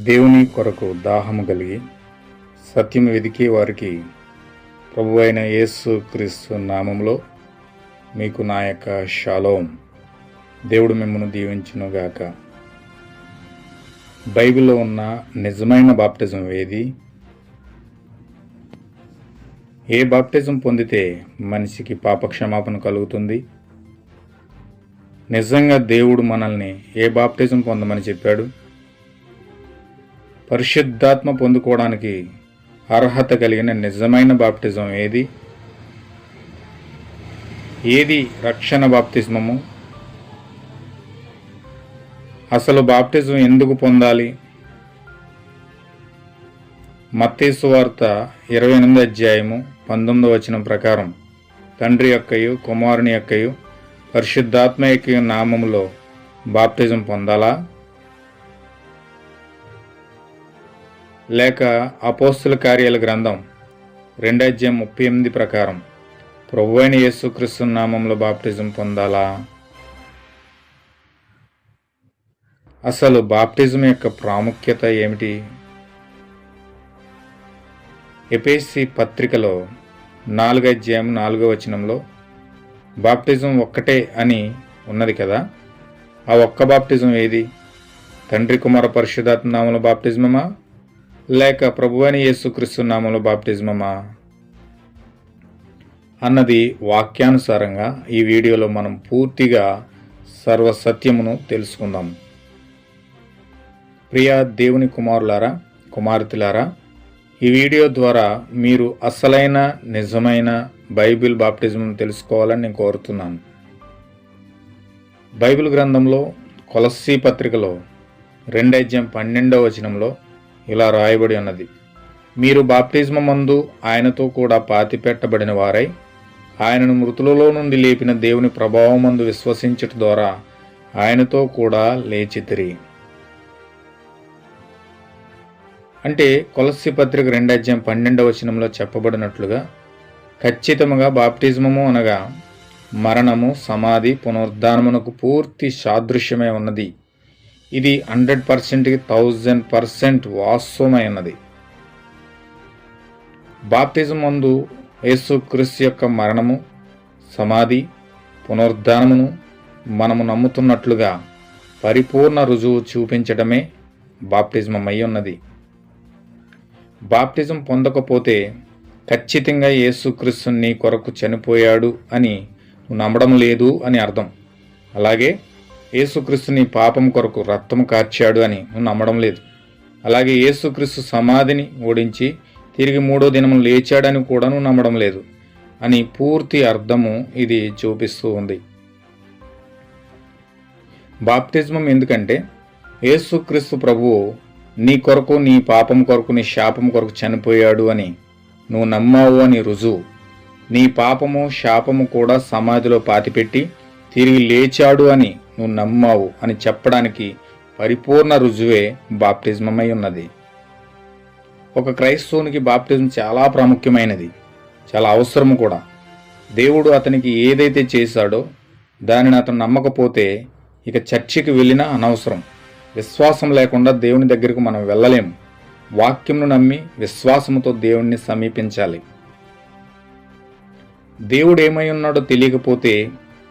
దేవుని కొరకు దాహము కలిగి సత్యం వెదికే వారికి ప్రభు అయిన యేసు క్రీస్తు నామంలో మీకు నా యొక్క షాలోం. దేవుడు మిమ్మల్ని దీవించునుగాక బైబిల్లో ఉన్న నిజమైన బాప్టిజం ఏది? ఏ బాప్టిజం పొందితే మనిషికి పాపక్షమాపణ కలుగుతుంది? నిజంగా దేవుడు మనల్ని ఏ బాప్టిజం పొందమని చెప్పాడు? పరిశుద్ధాత్మ పొందుకోవడానికి అర్హత కలిగిన నిజమైన బాప్టిజం ఏది? ఏది రక్షణ బాప్తిజమము? అసలు బాప్టిజం ఎందుకు పొందాలి? మత్తేసు వార్త ఇరవై ఎనిమిది అధ్యాయము పంతొమ్మిదో వచనం ప్రకారం తండ్రి యొక్కయు కుమారుని యొక్కయు పరిశుద్ధాత్మ యొక్క నామములో బాప్తిజం పొందాలా? లేక అపోస్తుల కార్యాల గ్రంథం రెండాధ్యాయం ముప్పై ఎనిమిది ప్రకారం ప్రభు అయిన యేసుక్రీస్తు నామంలో బాప్టిజం పొందాలా? అసలు బాప్టిజం యొక్క ప్రాముఖ్యత ఏమిటి? ఎపేసి పత్రికలో నాలుగు అధ్యాయం నాలుగో వచనంలో బాప్టిజం ఒక్కటే అని ఉన్నది కదా? ఆ ఒక్క బాప్టిజం ఏది? తండ్రి కుమార పరిశుధాత్మ నామంలో బాప్టిజమా లేక ప్రభువని యేసుక్రీస్తు బాప్టిజమమా అన్నది వాక్యానుసారంగా ఈ వీడియోలో మనం పూర్తిగా సర్వసత్యమును తెలుసుకుందాం. ప్రియా దేవుని కుమారులారా కుమార్తెలారా ఈ వీడియో ద్వారా మీరు అసలైన నిజమైన బైబిల్ బాప్టిజం తెలుసుకోవాలని నేను కోరుతున్నాను. బైబిల్ గ్రంథంలో కొలస్సీ పత్రికలో రెండైజ్యం పన్నెండవ వచనంలో ఇలా రాయబడి ఉన్నది. మీరు బాప్టిజం మందు ఆయనతో కూడా పాతిపెట్టబడిన వారై ఆయనను మృతులలో నుండి లేపిన దేవుని ప్రభావం మందు విశ్వసించట ద్వారా ఆయనతో కూడా లేచితిరి. అంటే కొలస్సి పత్రిక రెండాధ్యాయం పన్నెండవ వచనంలో చెప్పబడినట్లుగా ఖచ్చితముగా బాప్టిజమము అనగా మరణము సమాధి పునరుద్ధానమునకు పూర్తి సాదృశ్యమే ఉన్నది. ఇది హండ్రెడ్ పర్సెంట్కి థౌజండ్ పర్సెంట్ వాస్తవమై ఉన్నది బాప్టిజం మందు యేసు యొక్క మరణము సమాధి పునరుద్ధానమును మనము నమ్ముతున్నట్లుగా పరిపూర్ణ రుజువు చూపించడమే బాప్టిజం అయి ఉన్నది. బాప్టిజం పొందకపోతే ఖచ్చితంగా యేసుక్రీస్తు నీ కొరకు చనిపోయాడు అని నమ్మడం లేదు అని అర్థం. అలాగే యేసుక్రీస్తుని పాపం కొరకు రక్తం కార్చాడు అని నువ్వు నమ్మడం లేదు. అలాగే యేసుక్రీస్తు సమాధిని ఓడించి తిరిగి మూడో దినము లేచాడని కూడా నువ్వు నమ్మడం లేదు అని పూర్తి అర్థము ఇది చూపిస్తూ ఉంది. బాప్తిజమం ఎందుకంటే యేసుక్రీస్తు ప్రభువు నీ కొరకు నీ పాపం కొరకు నీ శాపం కొరకు చనిపోయాడు అని నువ్వు నమ్మావు అని రుజువు. నీ పాపము శాపము కూడా సమాధిలో పాతిపెట్టి తిరిగి లేచాడు అని నువ్వు నమ్మావు అని చెప్పడానికి పరిపూర్ణ రుజువే బాప్టిజమై ఉన్నది ఒక క్రైస్తవునికి బాప్టిజం చాలా ప్రాముఖ్యమైనది చాలా అవసరము కూడా. దేవుడు అతనికి ఏదైతే చేశాడో దానిని అతను నమ్మకపోతే ఇక చర్చికి వెళ్ళినా అనవసరం. విశ్వాసం లేకుండా దేవుని దగ్గరకు మనం వెళ్ళలేము వాక్యంను నమ్మి విశ్వాసముతో దేవుణ్ణి సమీపించాలి. దేవుడు ఏమై ఉన్నాడో తెలియకపోతే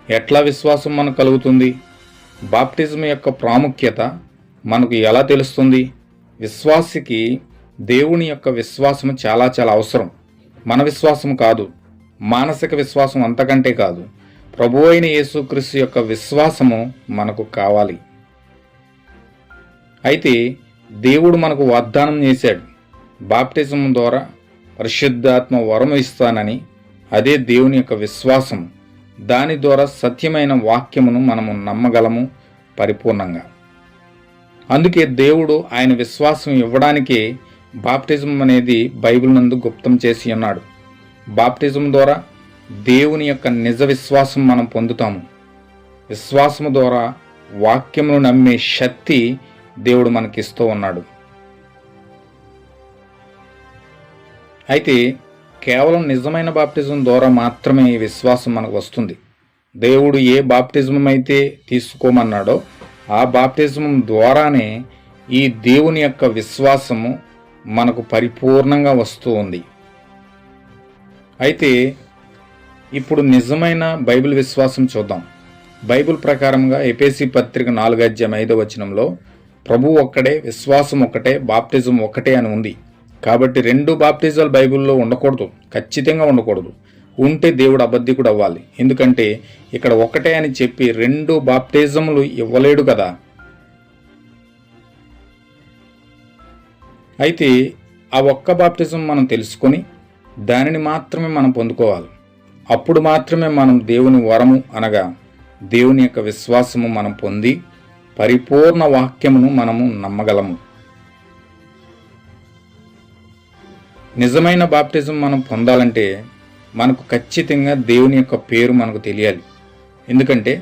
ఎట్లా విశ్వాసం మనకు కలుగుతుంది? బాప్టిజం యొక్క ప్రాముఖ్యత మనకు ఎలా తెలుస్తుంది? విశ్వాసికి దేవుని యొక్క విశ్వాసం చాలా చాలా అవసరం. మన విశ్వాసం కాదు. మానసిక విశ్వాసం అంతకంటే కాదు. ప్రభు అయిన యేసుక్రీస్తు యొక్క విశ్వాసము మనకు కావాలి. అయితే దేవుడు మనకు వాగ్దానం చేశాడు. బాప్టిజం ద్వారా పరిశుద్ధాత్మ వరం ఇస్తానని అదే దేవుని యొక్క విశ్వాసం దాని ద్వారా సత్యమైన వాక్యమును మనము నమ్మగలము పరిపూర్ణంగా. అందుకే దేవుడు ఆయన విశ్వాసం ఇవ్వడానికే బాప్టిజం అనేది బైబిల్ నందు గుప్తం చేసి ఉన్నాడు. బాప్టిజం ద్వారా దేవుని యొక్క నిజ విశ్వాసం మనం పొందుతాము. విశ్వాసము ద్వారా వాక్యమును నమ్మే శక్తి దేవుడు మనకిస్తూ ఉన్నాడు. అయితే కేవలం నిజమైన బాప్టిజం ద్వారా మాత్రమే ఈ విశ్వాసం మనకు వస్తుంది. దేవుడు ఏ బాప్టిజం అయితే తీసుకోమన్నాడో ఆ బాప్టిజం ద్వారానే ఈ దేవుని యొక్క విశ్వాసము మనకు పరిపూర్ణంగా వస్తూ ఉంది. అయితే ఇప్పుడు నిజమైన బైబిల్ విశ్వాసం చూద్దాం. బైబిల్ ప్రకారంగా ఎపేసి పత్రిక నాలుగు అధ్యాయం ఐదో వచనంలో ప్రభు ఒక్కడే విశ్వాసం ఒక్కటే బాప్టిజం ఒక్కటే అని ఉంది. కాబట్టి రెండు బాప్టిజాలు బైబిల్లో ఉండకూడదు. ఖచ్చితంగా ఉండకూడదు. ఉంటే దేవుడు అబద్ధికుడు అవ్వాలి. ఎందుకంటే ఇక్కడ ఒకటే అని చెప్పి రెండు బాప్టిజములు ఇవ్వలేడు కదా. అయితే ఆ ఒక్క బాప్టిజం మనం తెలుసుకొని దానిని మాత్రమే మనం పొందుకోవాలి. అప్పుడు మాత్రమే మనం దేవుని వరము అనగా దేవుని యొక్క విశ్వాసము మనం పొంది పరిపూర్ణ వాక్యమును మనము నమ్మగలము. నిజమైన బాప్టిజం మనం పొందాలంటే మనకు ఖచ్చితంగా దేవుని యొక్క పేరు మనకు తెలియాలి. ఎందుకంటే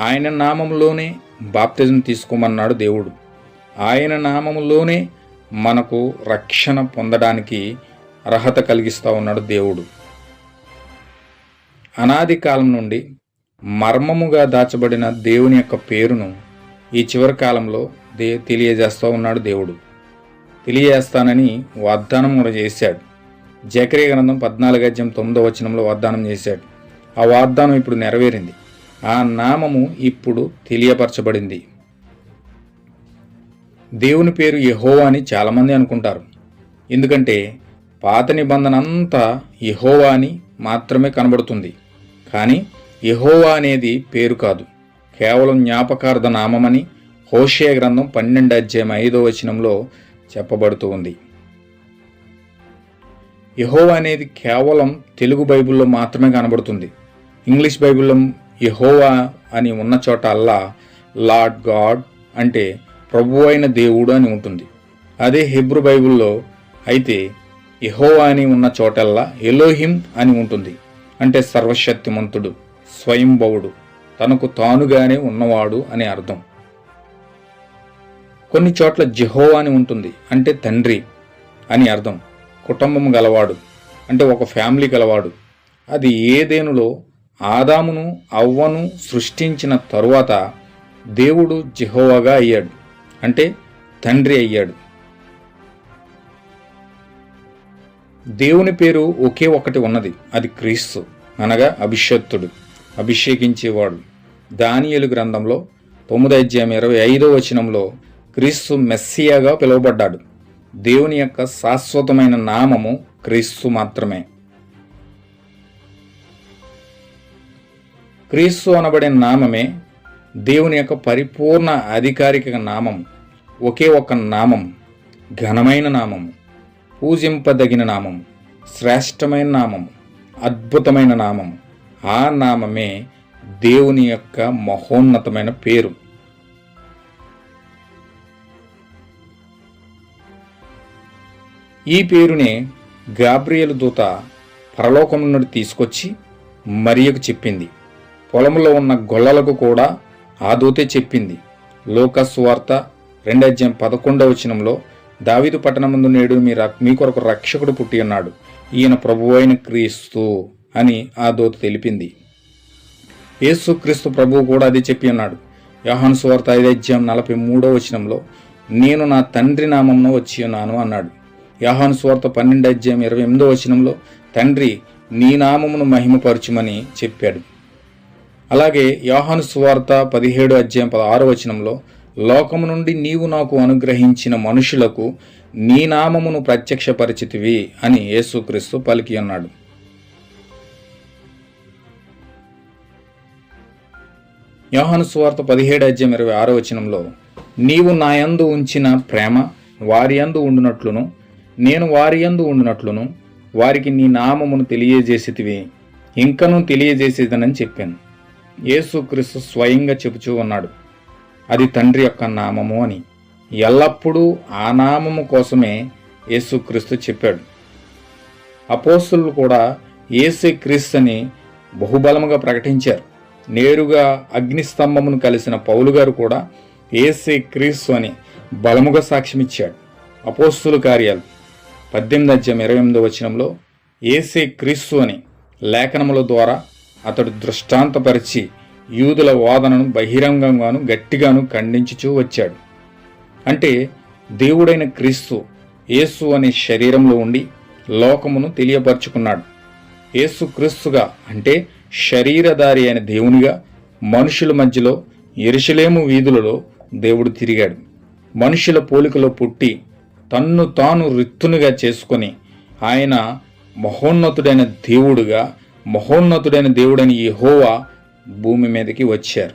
ఆయన నామంలోనే బాప్తిజం తీసుకోమన్నాడు దేవుడు. ఆయన నామములోనే మనకు రక్షణ పొందడానికి అర్హత కలిగిస్తూ ఉన్నాడు దేవుడు. అనాది కాలం నుండి మర్మముగా దాచబడిన దేవుని యొక్క పేరును ఈ చివరి కాలంలో దే తెలియజేస్తూ ఉన్నాడు దేవుడు. తెలియజేస్తానని వాగ్దానం కూడా చేశాడు. జకరే గ్రంథం పద్నాలుగు అధ్యాయం తొమ్మిదో వచనంలో వాగ్దానం చేశాడు. ఆ వాగ్దానం ఇప్పుడు నెరవేరింది. ఆ నామము ఇప్పుడు తెలియపరచబడింది. దేవుని పేరు యహోవా అని చాలామంది అనుకుంటారు. ఎందుకంటే పాత నిబంధన అంతా యహోవా అని మాత్రమే కనబడుతుంది. కానీ యహోవా అనేది పేరు కాదు. కేవలం జ్ఞాపకార్థ నామమని హోషే గ్రంథం పన్నెండు అధ్యాయం ఐదో వచనంలో చెప్పబడుతూ ఉంది. యహోవా అనేది కేవలం తెలుగు బైబిల్లో మాత్రమే కనబడుతుంది. ఇంగ్లీష్ బైబిల్లో యహోవా అని ఉన్న చోట అల్లా లార్డ్ గాడ్ అంటే ప్రభు అయిన దేవుడు అని ఉంటుంది. అదే హిబ్రూ బైబిల్లో అయితే యహోవా అని ఉన్న చోటల్లా ఎలోహిం అని ఉంటుంది. అంటే సర్వశక్తిమంతుడు స్వయంభవుడు తనకు తానుగానే ఉన్నవాడు అని అర్థం. కొన్ని చోట్ల జిహో అని ఉంటుంది. అంటే తండ్రి అని అర్థం. కుటుంబం గలవాడు. అంటే ఒక ఫ్యామిలీ గలవాడు. అది ఏదేనులో ఆదామును అవ్వను సృష్టించిన తరువాత దేవుడు జిహోవాగా అయ్యాడు. అంటే తండ్రి అయ్యాడు. దేవుని పేరు ఒకే ఒకటి ఉన్నది. అది క్రీస్తు. అనగా అభిషక్తుడు. అభిషేకించేవాడు. దానియలు గ్రంథంలో తొమ్మిది అధ్యాయం ఇరవై ఐదో వచనంలో క్రీస్తు మెస్సియాగా పిలువబడ్డాడు. దేవుని యొక్క శాశ్వతమైన నామము క్రీస్తు మాత్రమే. క్రీస్తు అనబడే నామమే దేవుని యొక్క పరిపూర్ణ అధికారిక నామం. ఒకే ఒక నామం ఘనమైన నామము పూజింపదగిన నామము శ్రేష్టమైన నామము అద్భుతమైన నామము ఆ నామమే దేవుని యొక్క మహోన్నతమైన పేరు. ఈ పేరునే గాబ్రియలు దూత పరలోకం నుండి తీసుకొచ్చి మరియకు చెప్పింది. పొలంలో ఉన్న గొల్లలకు కూడా ఆ దూతే చెప్పింది. లోకస్ వార్త రెండధ్యాయం పదకొండవ వచనంలో దావిదు పట్టణమందు నేడు మీ మీ కొరకు రక్షకుడు పుట్టి ఉన్నాడు. ఈయన ప్రభువైన క్రీస్తు అని ఆ దూత తెలిపింది. యేసు క్రీస్తు ప్రభువు కూడా అది చెప్పి ఉన్నాడు. యోహాను సువార్త ఐదధ్యాయం నలభై మూడో వచనంలో నేను నా తండ్రి నామంలో వచ్చి ఉన్నాను అన్నాడు. యాహాను స్వార్త పన్నెండు అధ్యాయం ఇరవై ఎనిమిదో వచనంలో తండ్రి నీ నామమును మహిమపరచుమని చెప్పాడు. అలాగే యోహాను స్వార్త పదిహేడు అధ్యాయం పదహారు వచనంలో లోకము నుండి నీవు నాకు అనుగ్రహించిన మనుషులకు నీ నామమును ప్రత్యక్షపరిచితివి అని యేసుక్రీస్తు పలికి అన్నాడు. యోహాను స్వార్త పదిహేడు అధ్యాయం ఇరవై ఆరో వచనంలో నీవు నాయందు ఉంచిన ప్రేమ వారి యందు ఉండునట్లును నేను వారి యందు ఉండునట్లును వారికి నీ నామమును తెలియజేసేటివి ఇంకనూ తెలియజేసేదనని చెప్పాను. యేసుక్రీస్తు స్వయంగా చెబుచూ ఉన్నాడు అది తండ్రి యొక్క నామము అని. ఎల్లప్పుడూ ఆ నామము కోసమే యేసుక్రీస్తు చెప్పాడు. అపోస్తులు కూడా ఏసే క్రీస్తుని బహుబలముగా ప్రకటించారు. నేరుగా అగ్నిస్తంభమును కలిసిన పౌలు గారు కూడా ఏసే క్రీస్తు అని బలముగా సాక్ష్యమిచ్చాడు. అపోస్తుల కార్యాలు. పద్దెనిమిది అధ్యాయం ఇరవై ఎనిమిదో వచనంలో ఏసే క్రీస్తు అని లేఖనముల ద్వారా అతడు దృష్టాంతపరిచి యూదుల వాదనను బహిరంగంగాను గట్టిగాను ఖండించుచూ వచ్చాడు. అంటే దేవుడైన క్రీస్తు యేసు అనే శరీరంలో ఉండి లోకమును తెలియపరుచుకున్నాడు. యేసు క్రీస్తుగా అంటే శరీరధారి అయిన దేవునిగా మనుషుల మధ్యలో ఎరుషలేము వీధులలో దేవుడు తిరిగాడు. మనుషుల పోలికలో పుట్టి తన్ను తాను రిత్తునిగా చేసుకొని ఆయన మహోన్నతుడైన దేవుడుగా మహోన్నతుడైన దేవుడైన యహోవా భూమి మీదకి వచ్చారు.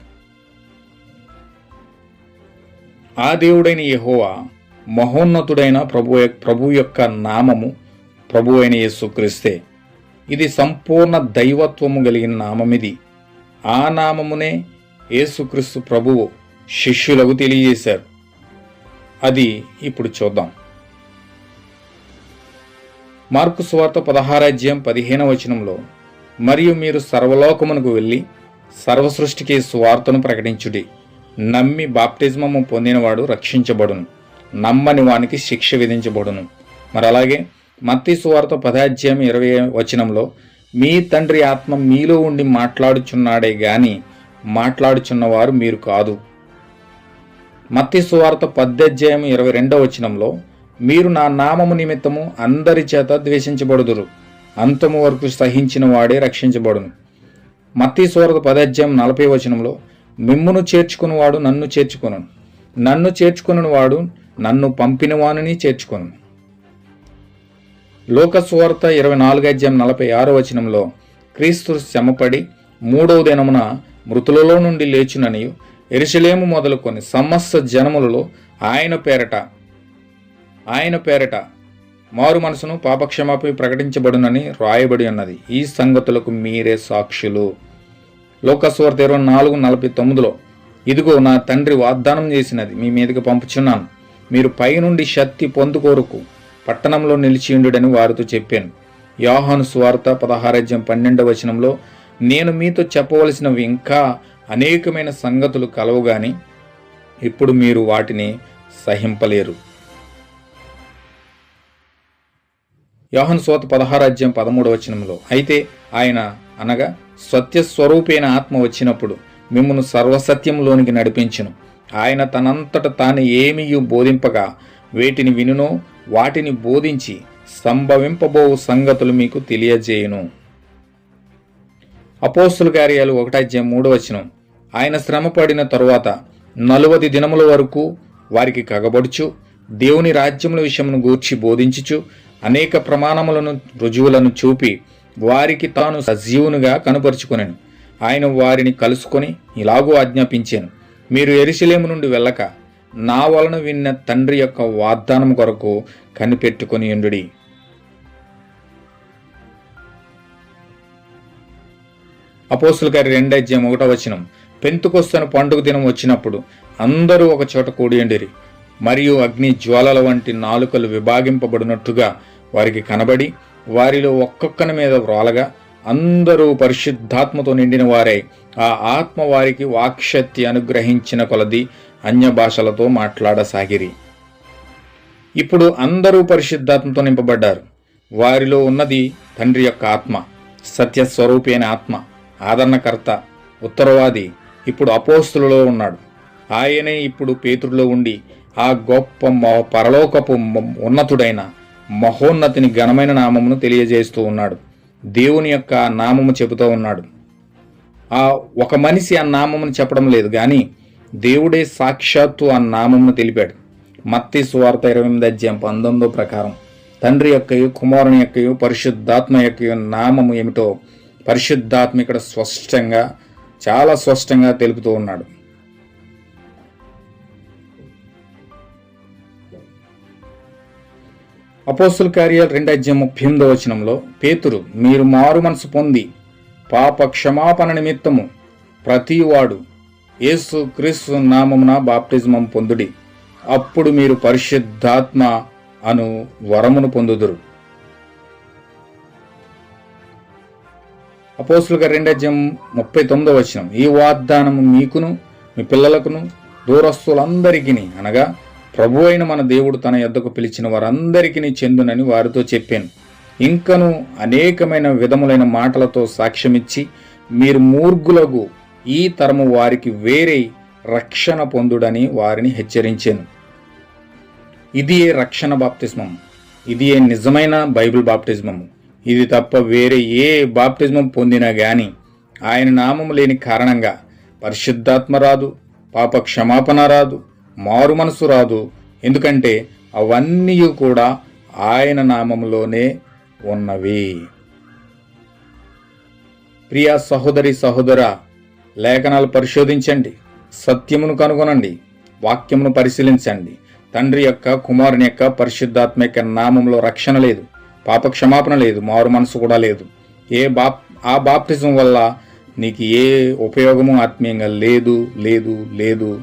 ఆ దేవుడైన యహోవా మహోన్నతుడైన ప్రభు ప్రభు యొక్క నామము ప్రభు అయిన యేసుక్రీస్తే ఇది సంపూర్ణ దైవత్వము కలిగిన నామమిది. ఆ నామమునే యేసుక్రీస్తు ప్రభువు శిష్యులకు తెలియజేశారు. అది ఇప్పుడు చూద్దాం. మార్కు సువార్త పదహారాధ్యాయం పదిహేన వచనంలో మరియు మీరు సర్వలోకమునకు వెళ్ళి సర్వసృష్టికి సువార్తను ప్రకటించుడి. నమ్మి బాప్టిజమము పొందినవాడు రక్షించబడును. నమ్మని వానికి శిక్ష విధించబడును. మరి అలాగే మత్తి సువార్త పదాధ్యాయం ఇరవై వచనంలో మీ తండ్రి ఆత్మ మీలో ఉండి మాట్లాడుచున్నాడే గాని మాట్లాడుచున్నవారు మీరు కాదు. మత్తి సువార్త పద్యాధ్యాయం ఇరవై రెండవ వచనంలో మీరు నా నామము నిమిత్తము అందరి చేత ద్వేషించబడుదురు. అంతము వరకు సహించిన వాడే రక్షించబడును. మత్తి పదజ్యం నలభై వచనంలో మిమ్మును చేర్చుకునివాడు నన్ను చేర్చుకొను. నన్ను చేర్చుకుని వాడు నన్ను పంపినవానిని చేర్చుకొను. లోకస్వార్త ఇరవై నాలుగు అధ్యాయం నలభై ఆరో వచనంలో క్రీస్తు శ్రమపడి మూడవ దినమున మృతులలో నుండి లేచుననియు ఎరుసలేము మొదలుకొని సమస్త జనములలో ఆయన పేరట ఆయన పేరట మారు మనసును పాపక్షమాపి ప్రకటించబడునని రాయబడి ఉన్నది. ఈ సంగతులకు మీరే సాక్షులు. లోకస్వార్త ఇరవై నాలుగు నలభై తొమ్మిదిలో ఇదిగో నా తండ్రి వాగ్దానం చేసినది మీ మీదకి పంపుచున్నాను. మీరు పైనుండి శక్తి పొందుకోరుకు పట్టణంలో నిలిచియుండుడని వారితో చెప్పాను. యోహాను స్వార్త పదహారాజ్యం పన్నెండవ వచనంలో నేను మీతో చెప్పవలసినవి ఇంకా అనేకమైన సంగతులు కలవుగాని ఇప్పుడు మీరు వాటిని సహింపలేరు. యోహన్ సోత పదహారాజ్యం పదమూడవ వచనంలో అయితే ఆయన అనగా సత్యస్వరూపైన ఆత్మ వచ్చినప్పుడు మిమ్మను సర్వసత్యంలోనికి నడిపించును. ఆయన తనంతట తాను ఏమీ బోధింపగా వేటిని వినునో వాటిని బోధించి సంభవింపబో సంగతులు మీకు తెలియజేయును. అపోస్తుల కార్యాలు ఒకటాధ్యాయం మూడు వచనం ఆయన శ్రమపడిన తరువాత నలువది దినముల వరకు వారికి కగబడుచు దేవుని రాజ్యముల విషయమును గూర్చి బోధించుచు అనేక ప్రమాణములను రుజువులను చూపి వారికి తాను సజీవునిగా కనుపరుచుకొనెను. ఆయన వారిని కలుసుకొని ఇలాగూ ఆజ్ఞాపించాను. మీరు ఎరిశిలేము నుండి వెళ్ళక నా వలన విన్న తండ్రి యొక్క వాగ్దానం కొరకు కనిపెట్టుకొని ఉండు అపోస్తుల గారి రెండజ్యం ఒకటో వచనం. పెంతుకొస్తను పండుగ దినం వచ్చినప్పుడు అందరూ ఒక చోట కూడియండిరి మరియు అగ్ని జ్వాలల వంటి నాలుకలు విభాగింపబడినట్టుగా వారికి కనబడి వారిలో ఒక్కొక్కని మీద వ్రాలగా అందరూ పరిశుద్ధాత్మతో నిండిన వారై. ఆ ఆత్మ వారికి వాక్శక్తి అనుగ్రహించిన కొలది అన్య భాషలతో మాట్లాడసాగిరి. ఇప్పుడు అందరూ పరిశుద్ధాత్మతో నింపబడ్డారు. వారిలో ఉన్నది తండ్రి యొక్క ఆత్మ సత్యస్వరూపైన ఆత్మ ఆదరణకర్త ఉత్తరవాది ఇప్పుడు అపోస్తులలో ఉన్నాడు. ఆయనే ఇప్పుడు పేతుడిలో ఉండి ఆ గొప్ప పరలోకపు ఉన్నతుడైన మహోన్నతిని ఘనమైన నామమును తెలియజేస్తూ ఉన్నాడు. దేవుని యొక్క నామము చెబుతూ ఉన్నాడు. ఆ ఒక మనిషి ఆ నామమును చెప్పడం లేదు కానీ దేవుడే సాక్షాత్తు ఆ నామమును తెలిపాడు. మత్తి సువార్త ఇరవై ఎనిమిది అధ్యాయం పంతొమ్మిదో ప్రకారం తండ్రి యొక్కయు కుమారుని యొక్కయు పరిశుద్ధాత్మ యొక్క నామము ఏమిటో పరిశుద్ధాత్మ ఇక్కడ స్పష్టంగా చాలా స్పష్టంగా తెలుపుతూ ఉన్నాడు. అపోస్తుల కార్యాలు రెండు అధ్యాయం ముప్పై ఎనిమిదో వచనంలో పేతురు మీరు మారు మనసు పొంది పాప క్షమాపణ నిమిత్తము ప్రతివాడు యేసు క్రీస్తు నామమున బాప్టిజమం పొందుడి. అప్పుడు మీరు పరిశుద్ధాత్మ అను వరమును పొందుదురు. అపోస్తులుగా రెండజ్యం ముప్పై తొమ్మిదో వచనం ఈ వాగ్దానము మీకును మీ పిల్లలకును దూరస్తులందరికీ అనగా ప్రభు అయిన మన దేవుడు తన యొద్దకు పిలిచిన వారందరికీ చెందునని వారితో చెప్పాను. ఇంకను అనేకమైన విధములైన మాటలతో సాక్ష్యమిచ్చి మీరు మూర్ఖులకు ఈ తరము వారికి వేరే రక్షణ పొందుడని వారిని హెచ్చరించాను. ఇది ఏ రక్షణ బాప్తిజమం ఇది ఏ నిజమైన బైబిల్ బాప్టిజమం ఇది తప్ప వేరే ఏ బాప్టిజమం పొందినా గాని ఆయన నామము లేని కారణంగా పరిశుద్ధాత్మ రాదు పాప క్షమాపణ రాదు మారు మనసు రాదు. ఎందుకంటే అవన్నీ కూడా ఆయన నామములోనే ఉన్నవి. ప్రియ సహోదరి సహోదర లేఖనాలు పరిశోధించండి. సత్యమును కనుగొనండి. వాక్యమును పరిశీలించండి. తండ్రి యొక్క కుమారుని యొక్క పరిశుద్ధాత్మ యొక్క నామంలో రక్షణ లేదు. పాప క్షమాపణ లేదు. మారు మనసు కూడా లేదు. ఏ బాప్ ఆ బాప్టిజం వల్ల నీకు ఏ ఉపయోగము ఆత్మీయంగా లేదు లేదు లేదు